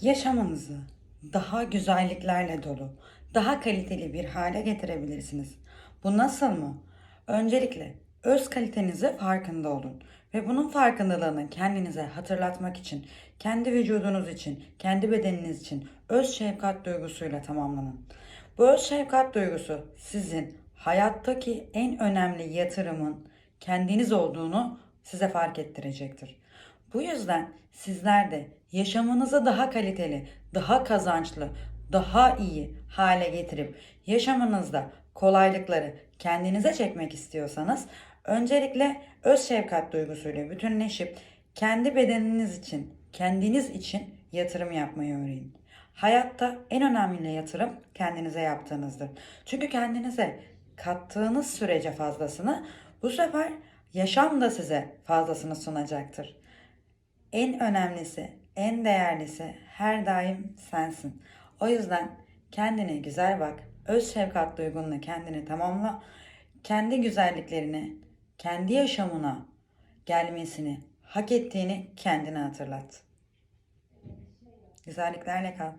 Yaşamınızı daha güzelliklerle dolu, daha kaliteli bir hale getirebilirsiniz. Bu nasıl mı? Öncelikle öz kalitenizi farkında olun ve bunun farkındalığını kendinize hatırlatmak için, kendi vücudunuz için, kendi bedeniniz için öz şefkat duygusuyla tamamlanın. Bu öz şefkat duygusu sizin hayattaki en önemli yatırımın kendiniz olduğunu size fark ettirecektir. Bu yüzden sizler de yaşamınızı daha kaliteli, daha kazançlı, daha iyi hale getirip yaşamınızda kolaylıkları kendinize çekmek istiyorsanız öncelikle öz şefkat duygusuyla bütünleşip kendi bedeniniz için, kendiniz için yatırım yapmayı öğrenin. Hayatta en önemli yatırım kendinize yaptığınızdır. Çünkü kendinize kattığınız sürece fazlasını bu sefer yaşam da size fazlasını sunacaktır. En önemlisi, en değerlisi her daim sensin. O yüzden kendine güzel bak. Öz şefkat duygunla kendini tamamla. Kendi güzelliklerini, kendi yaşamına gelmesini, hak ettiğini kendine hatırlat. Güzelliklerle kal.